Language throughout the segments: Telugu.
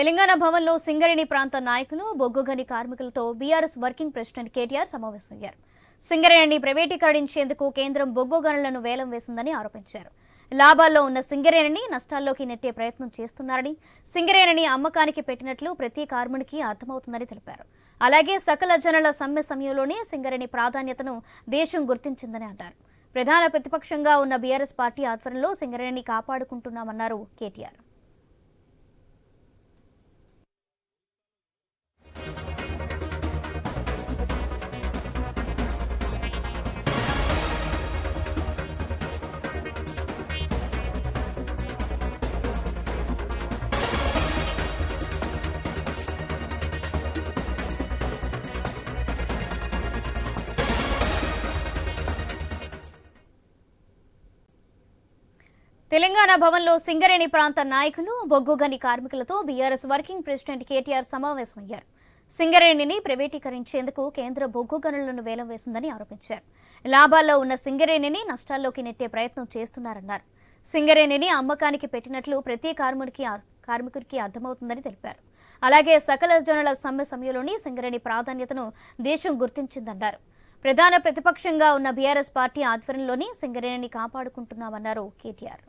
తెలంగాణ భవన్లో సింగరేణి ప్రాంత నాయకులు బొగ్గుగని కార్మికులతో బీఆర్ఎస్ వర్కింగ్ ప్రెసిడెంట్ కేటీఆర్ సమావేశమయ్యారు. సింగరేణిని ప్రైవేటీకరించేందుకు కేంద్రం బొగ్గు గనులను వేలం వేసిందని ఆరోపించారు. లాభాల్లో ఉన్న సింగరేణిని నష్టాల్లోకి నెట్టే ప్రయత్నం చేస్తున్నారని సింగరేణిని అమ్మకానికి పెట్టినట్లు ప్రతి కార్మికునికి అర్థమవుతుందని తెలిపారు. అలాగే సకల జనుల సమ్మె సమయంలోనే సింగరేణి ప్రాధాన్యతను దేశం గుర్తించిందని అన్నారు ప్రధాన ప్రతిపక్షంగా ఉన్న బీఆర్ఎస్ పార్టీ ఆధ్వర్యంలో సింగరేణిని కాపాడుకుంటున్నామన్నారు కేటీఆర్. తెలంగాణ భవన్లో సింగరేణి ప్రాంత నాయకులు బొగ్గుగని కార్మికులతో బీఆర్ఎస్ వర్కింగ్ ప్రెసిడెంట్ కేటీఆర్ సమావేశమయ్యారు. సింగరేణిని ప్రైవేటీకరించేందుకు కేంద్ర బొగ్గు గనులను వేలం వేసిందని ఆరోపించారు. లాభాల్లో ఉన్న సింగరేణిని నష్టాల్లోకి నెట్టే ప్రయత్నం చేస్తున్నారన్నారు. సింగరేణిని అమ్మకానికి పెట్టినట్లు ప్రతి కార్మికుడికి కార్మికుడికి అర్థమవుతుందని తెలిపారు. అలాగే సకల జనుల సమ్మె సమయంలోని సింగరేణి ప్రాధాన్యతను దేశం గుర్తించిందన్నారు. ప్రధాన ప్రతిపక్షంగా ఉన్న బీఆర్ఎస్ పార్టీ ఆధ్వర్యంలోని సింగరేణిని కాపాడుకుంటున్నామన్నారు కేటీఆర్.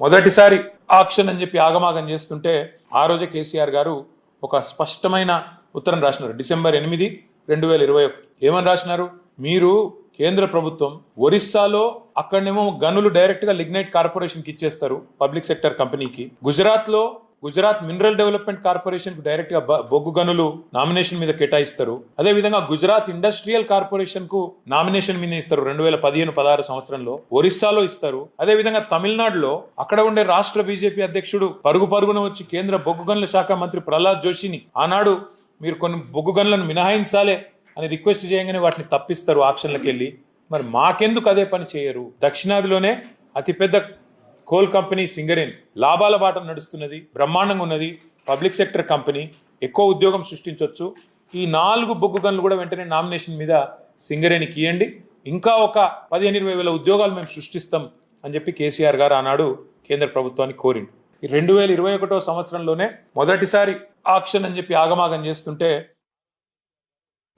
మొదటిసారి ఆక్షన్ అని చెప్పి ఆగమాగం చేస్తుంటే ఆ రోజే కేసీఆర్ గారు ఒక స్పష్టమైన ఉత్తరం రాసినారు. డిసెంబర్ ఎనిమిది రెండు వేల ఇరవై ఒకటి. ఏమని రాసినారు? మీరు కేంద్ర ప్రభుత్వం ఒరిస్సాలో అక్కడనేమో గనులు డైరెక్ట్గా లిగ్నైట్ కార్పొరేషన్కి ఇచ్చేస్తారు పబ్లిక్ సెక్టర్ కంపెనీకి. గుజరాత్లో గుజరాత్ మినరల్ డెవలప్మెంట్ కార్పొరేషన్ డైరెక్ట్గా బొగ్గు గనులు నామినేషన్ మీద కేటాయిస్తారు. అదే విధంగా గుజరాత్ ఇండస్ట్రియల్ కార్పొరేషన్కు నామినేషన్ మీద ఇస్తారు రెండు వేల పదిహేను పదహారు సంవత్సరంలో. ఒరిస్సాలో ఇస్తారు. అదే విధంగా తమిళనాడులో అక్కడ ఉండే రాష్ట్ర బీజేపీ అధ్యక్షుడు పరుగు పరుగున వచ్చి కేంద్ర బొగ్గు గనుల శాఖ మంత్రి ప్రహ్లాద్ జోషిని ఆనాడు మీరు కొన్ని బొగ్గు గనులను మినహాయించాలే అని రిక్వెస్ట్ చేయగానే వాటిని తప్పిస్తారు ఆక్షన్లకు వెళ్ళి మరి మాకెందుకు అదే పని చేయరు? దక్షిణాదిలోనే అతిపెద్ద కోల్ కంపెనీ సింగరేన్ లాభాల బాట నడుస్తున్నది బ్రహ్మాండంగా ఉన్నది. పబ్లిక్ సెక్టర్ కంపెనీ ఎక్కువ ఉద్యోగం సృష్టించవచ్చు ఈ నాలుగు బొగ్గు గన్లు కూడా వెంటనే నామినేషన్ మీద సింగరేణికి ఇవ్వండి ఇంకా ఒక పదిహేను ఇరవై వేల ఉద్యోగాలు మేము సృష్టిస్తాం అని చెప్పి కేసీఆర్ గారు ఆనాడు కేంద్ర ప్రభుత్వానికి కోరిండు. ఈ రెండు వేల ఇరవై ఒకటో సంవత్సరంలోనే మొదటిసారి ఆక్షన్ అని చెప్పి ఆగమాగం చేస్తుంటే